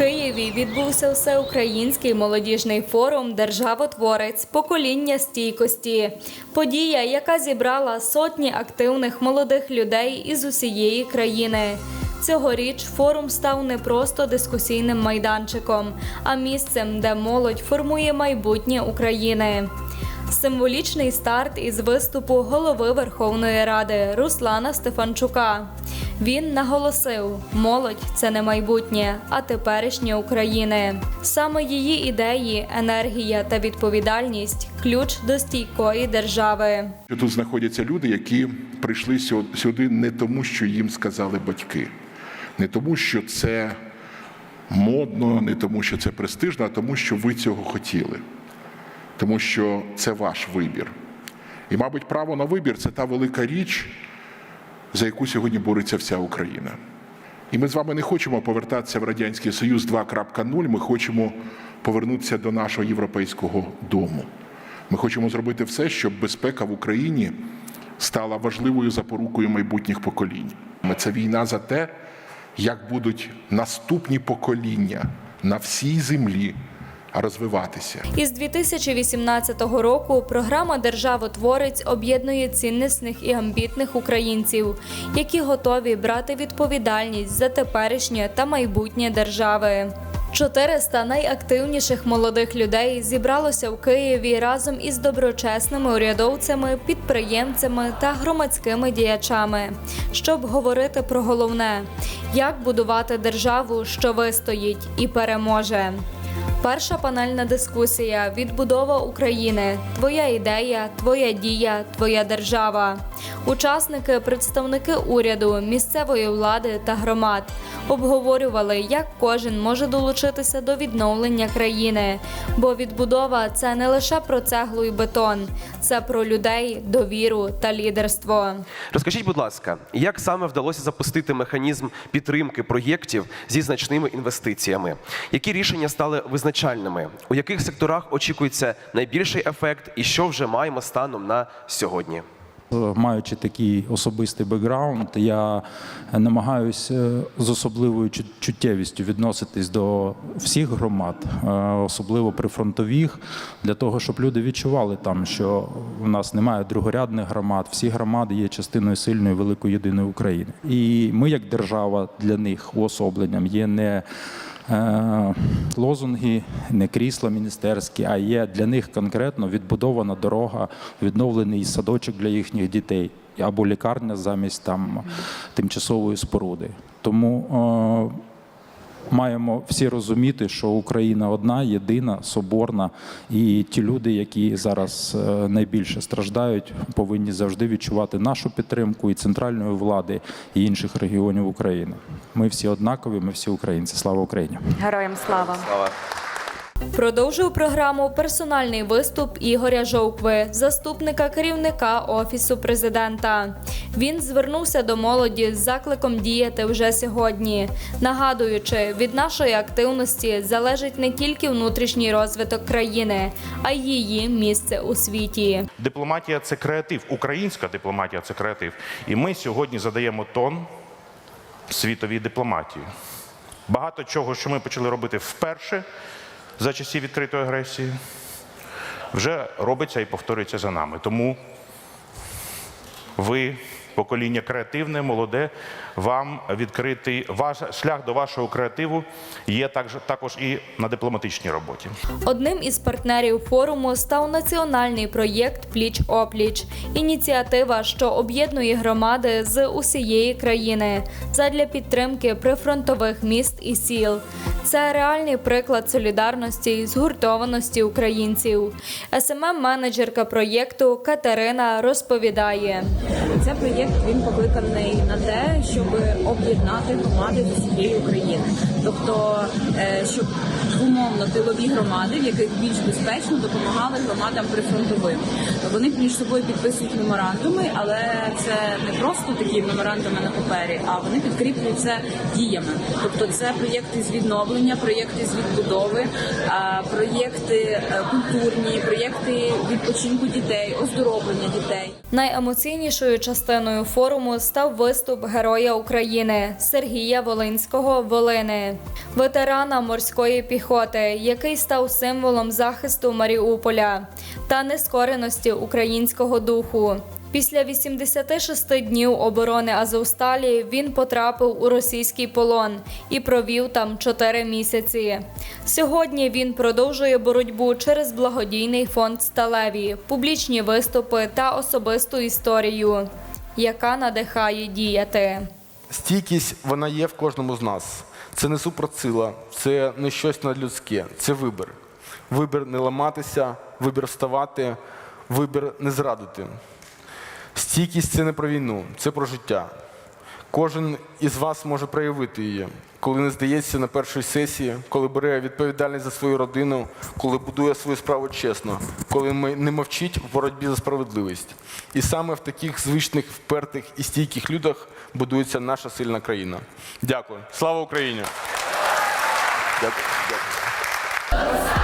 Києві відбувся всеукраїнський молодіжний форум Державотворець покоління стійкості. Подія, яка зібрала сотні активних молодих людей із усієї країни. Цьогоріч форум став не просто дискусійним майданчиком, а місцем, де молодь формує майбутнє України. Символічний старт із виступу голови Верховної Ради Руслана Стефанчука. Він наголосив: молодь це не майбутнє, а теперішнє України. Саме її ідеї, енергія та відповідальність ключ до стійкої держави. Тут знаходяться люди, які прийшли сю- сюди не тому, що їм сказали батьки, не тому, що це модно, не тому, що це престижно, а тому, що ви цього хотіли. Тому що це ваш вибір. І, мабуть, право на вибір це та велика річ, за яку сьогодні бореться вся Україна. І ми з вами не хочемо повертатися в Радянський Союз 2.0, ми хочемо повернутися до нашого європейського дому. Ми хочемо зробити все, щоб безпека в Україні стала важливою запорукою майбутніх поколінь. Це війна за те, як будуть наступні покоління на всій землі розвиватися. Із 2018 року програма Державотворець об'єднує ціннісних і амбітних українців, які готові брати відповідальність за теперішнє та майбутнє держави. 400 найактивніших молодих людей зібралося в Києві разом із доброчесними урядовцями, підприємцями та громадськими діячами, щоб говорити про головне, як будувати державу, що вистоїть і переможе. Перша панельна дискусія Відбудова України. Твоя ідея, твоя дія, твоя держава. Учасники, представники уряду, місцевої влади та громад обговорювали, як кожен може долучитися до відновлення країни. Бо відбудова це не лише про цеглу і бетон, це про людей, довіру та лідерство. Розкажіть, будь ласка, як саме вдалося запустити механізм підтримки проєктів зі значними інвестиціями? Які рішення стали визначальними? У яких секторах очікується найбільший ефект, і що вже маємо станом на сьогодні? Маючи такий особистий бекграунд, я намагаюся з особливою чут- чуттєвістю відноситись до всіх громад, е, особливо прифронтових, для того, щоб люди відчували там, що в нас немає другорядних громад, всі громади є частиною сильної великої єдиної України. І ми, як держава, для них уособленням є не е, лозунги, не крісла міністерські, а є для них конкретно відбудована дорога, відновлений садочок для їхніх дітей або лікарня замість там тимчасової споруди. Тому е, маємо всі розуміти, що Україна одна, єдина, соборна, і ті люди, які зараз е, найбільше страждають, повинні завжди відчувати нашу підтримку і центральної влади і інших регіонів України. Ми всі однакові, ми всі українці. Слава Україні! Героям слава! Продовжив програму персональний виступ Ігоря Жовкви, заступника керівника офісу президента. Він звернувся до молоді з закликом діяти вже сьогодні, нагадуючи, від нашої активності залежить не тільки внутрішній розвиток країни, а й її місце у світі. Дипломатія це креатив, українська дипломатія це креатив. І ми сьогодні задаємо тон світовій дипломатії. Багато чого, що ми почали робити вперше за часів відкритої агресії, вже робиться і повторюється за нами. Тому ви, покоління креативне, молоде, вам відкритий ваш шлях до вашого креативу є також, також і на дипломатичній роботі. Одним із партнерів форуму став національний проєкт Пліч опліч ініціатива, що об'єднує громади з усієї країни задля підтримки прифронтових міст і сіл. Це реальний приклад солідарності і згуртованості українців. СММ менеджерка проєкту Катерина розповідає. Цей проєкт він покликаний на те, щоб об'єднати громади з усієї України, тобто е, щоб умовно тилові громади, в яких більш безпечно допомагали громадам прифронтовим. Вони між собою підписують меморандуми, але це не просто такі меморандуми на папері, а вони підкріплюються діями. Тобто, це проєкти з відновлення. Оздоровлення, проєкти з відбудови, проєкти е, культурні, проєкти відпочинку дітей, оздоровлення дітей. Найемоційнішою частиною форуму став виступ Героя України Сергія Волинського Волини, ветерана морської піхоти, який став символом захисту Маріуполя та нескореності українського духу. Після 86 днів оборони Азовсталі він потрапив у російський полон і провів там 4 місяці. Сьогодні він продовжує боротьбу через благодійний фонд Сталеві, публічні виступи та особисту історію, яка надихає діяти. Стійкість вона є в кожному з нас. Це не супросила, це не щось надлюдське, це вибір. Вибір не ламатися, вибір вставати, вибір не зрадити. Стійкість це не про війну, це про життя. Кожен із вас може проявити її, коли не здається на першій сесії, коли бере відповідальність за свою родину, коли будує свою справу чесно, коли не мовчить в боротьбі за справедливість. І саме в таких звичних, впертих і стійких людях будується наша сильна країна. Дякую. Слава Україні! Дякую. Дякую.